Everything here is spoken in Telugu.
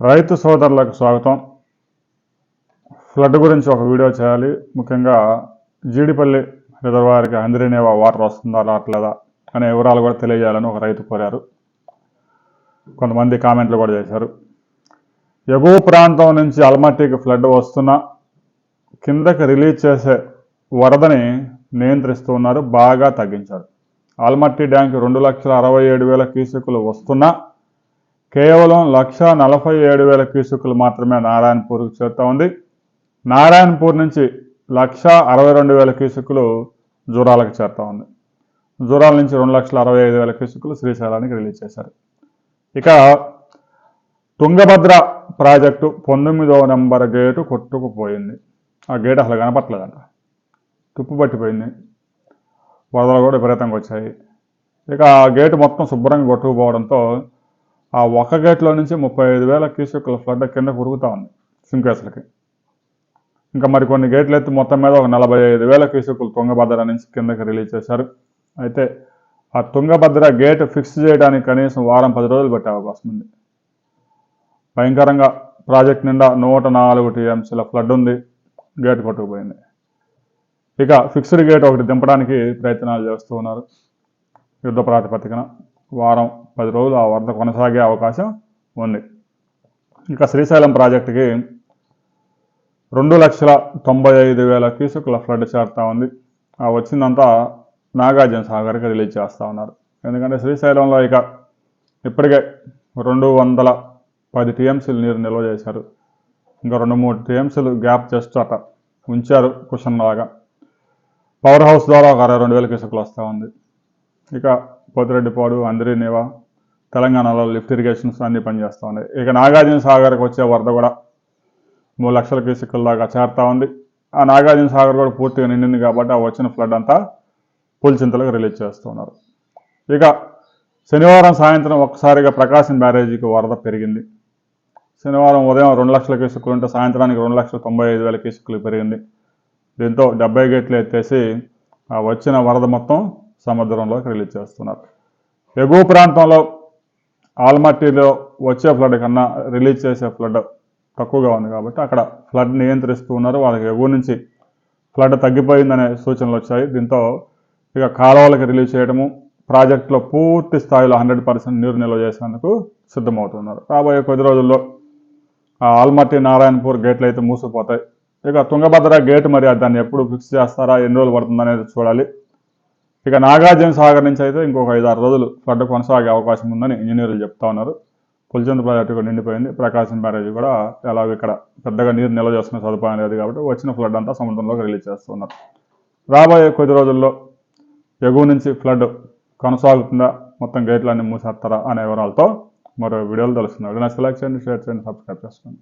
రైతు సోదరులకు స్వాగతం. ఫ్లడ్ గురించి ఒక వీడియో చేయాలి. ముఖ్యంగా జీడిపల్లి రిజర్వాయర్కి అందిరినేవా వాటర్ వస్తుందా రావట్లేదా అనే వివరాలు కూడా తెలియజేయాలని ఒక రైతు కోరారు. కొంతమంది కామెంట్లు కూడా చేశారు. ఎగువ ప్రాంతం నుంచి అల్మట్టికి ఫ్లడ్ వస్తున్నా కిందకి రిలీజ్ చేసే వరదని నియంత్రిస్తూ ఉన్నారు బాగా తగ్గించారు. ఆల్మట్టి డ్యాంక్ రెండు లక్షల అరవై ఏడు వేల కీసుకులు వస్తున్నా కేవలం లక్ష నలభై ఏడు వేల క్యూసెక్కులు మాత్రమే నారాయణపూర్కి చేరుతూ ఉంది. నారాయణపూర్ నుంచి లక్ష అరవై రెండు వేల క్యూసెక్కులు జూరాలకు చేరుతూ ఉంది. జూరాల నుంచి రెండు లక్షల అరవై ఐదు వేల క్యూసెక్కులు శ్రీశైలానికి రిలీజ్ చేశారు. ఇక తుంగభద్ర ప్రాజెక్టు పంతొమ్మిదవ నెంబర్ గేటు కొట్టుకుపోయింది. ఆ గేట్ అసలు కనపట్లేదంట. తుప్పు పట్టిపోయింది. వరదలు కూడా విపరీతంగా వచ్చాయి. ఇక ఆ గేటు మొత్తం శుభ్రంగా కొట్టుకుపోవడంతో ఆ ఒక్క గేట్లో నుంచి ముప్పై ఐదు వేల క్యూసెక్కుల ఫ్లడ్ కింద కురుగుతూ ఉంది సింకేసులకి ఇంకా మరి కొన్ని గేట్లు ఎత్తి మొత్తం మీద ఒక నలభై ఐదు వేల క్యూసెక్కులు తుంగభద్ర నుంచి కిందకి రిలీజ్ చేశారు. అయితే ఆ తుంగభద్ర గేట్ ఫిక్స్ చేయడానికి కనీసం వారం పది రోజులు పట్టే అవకాశం ఉంది. భయంకరంగా ప్రాజెక్ట్ నిండా నూట నాలుగు టీఎంసీల ఫ్లడ్ ఉంది. గేట్ కొట్టుకుపోయింది ఇక ఫిక్స్డ్ గేట్ ఒకటి దింపడానికి ప్రయత్నాలు చేస్తూ ఉన్నారు. యుద్ధ ప్రాతిపదికన వారం పది రోజులు ఆ వరద కొనసాగే అవకాశం ఉంది. ఇక శ్రీశైలం ప్రాజెక్టుకి రెండు లక్షల తొంభై ఐదు వేల క్యూసెక్ల ఫ్లడ్ చేరుతా ఉంది. ఆ వచ్చిందంతా నాగార్జున సాగర్కి రిలీజ్ చేస్తూ ఉన్నారు. ఎందుకంటే శ్రీశైలంలో ఇక ఇప్పటికే రెండు వందల పది టీఎంసీలు నీరు నిల్వ చేశారు. ఇంకా రెండు మూడు టీఎంసీలు గ్యాప్ జస్ట్ అట ఉంచారు కుషన్ లాగా పవర్ హౌస్ ద్వారా ఒక అరవై రెండు వేల క్యూసెక్లు వస్తూ ఉంది. ఇక పోతిరెడ్డిపాడు అందరినేవా తెలంగాణలో లిఫ్ట్ ఇరిగేషన్స్ అన్నీ పనిచేస్తూ ఉన్నాయి ఇక నాగార్జున సాగర్కి వచ్చే వరద కూడా మూడు లక్షల కేసుకుల దాకా చేరుతూ ఉంది. ఆ నాగార్జున సాగర్ కూడా పూర్తిగా నిండింది కాబట్టి ఆ వచ్చిన ఫ్లడ్ అంతా పులిచింతలకు రిలీజ్ చేస్తున్నారు. ఇక శనివారం సాయంత్రం ఒక్కసారిగా ప్రకాశం బ్యారేజీకి వరద పెరిగింది. శనివారం ఉదయం రెండు లక్షల కేసుకులు ఉంటే సాయంత్రానికి రెండు లక్షల తొంభై ఐదు వేల కేసుకులు పెరిగింది. దీంతో డెబ్బై గేట్లు ఎత్తేసి ఆ వచ్చిన వరద మొత్తం సముద్రంలోకి రిలీజ్ చేస్తున్నారు. ఎగువ ప్రాంతంలో ఆల్మట్టిలో వచ్చే ఫ్లడ్ కన్నా రిలీజ్ చేసే ఫ్లడ్ తక్కువగా ఉంది కాబట్టి అక్కడ ఫ్లడ్ నియంత్రిస్తూ ఉన్నారు. వాళ్ళకి ఎగువ నుంచి ఫ్లడ్ తగ్గిపోయిందనే సూచనలు వచ్చాయి. దీంతో ఇక కాలువలకు రిలీజ్ చేయడము ప్రాజెక్టులో పూర్తి స్థాయిలో హండ్రెడ్ పర్సెంట్ నీరు నిల్వ చేసేందుకు సిద్ధమవుతున్నారు. రాబోయే కొద్ది రోజుల్లో ఆ ఆల్మట్టి నారాయణపూర్ గేట్లు అయితే మూసిపోతాయి ఇక తుంగభద్ర గేట్ మరి దాన్ని ఎప్పుడు ఫిక్స్ చేస్తారా ఎన్ని రోజులు పడుతుంది అనేది చూడాలి. ఇక నాగార్జున సాగర్ నుంచి అయితే ఇంకొక ఐదు ఆరు రోజులు ఫ్లడ్ కొనసాగే అవకాశం ఉందని ఇంజనీర్లు చెప్తా ఉన్నారు. పులిచంద్ర ప్రాజెక్టు కూడా నిండిపోయింది. ప్రకాశం బ్యారేజ్ కూడా ఎలాగో ఇక్కడ పెద్దగా నీరు నిల్వ చేసుకునే సదుపాయం లేదు కాబట్టి వచ్చిన ఫ్లడ్ అంతా సముద్రంలోకి రిలీజ్ చేస్తున్నారు రాబోయే కొద్ది రోజుల్లో ఎగువ నుంచి ఫ్లడ్ కొనసాగుతుందా? మొత్తం గేట్లన్నీ మూసేస్తారా? అనే వివరాలతో మరో వీడియోలు తెలుస్తున్నాడు నా సెలెక్ట్ చేయండి షేర్ చేయండి సబ్స్క్రైబ్ చేసుకోండి.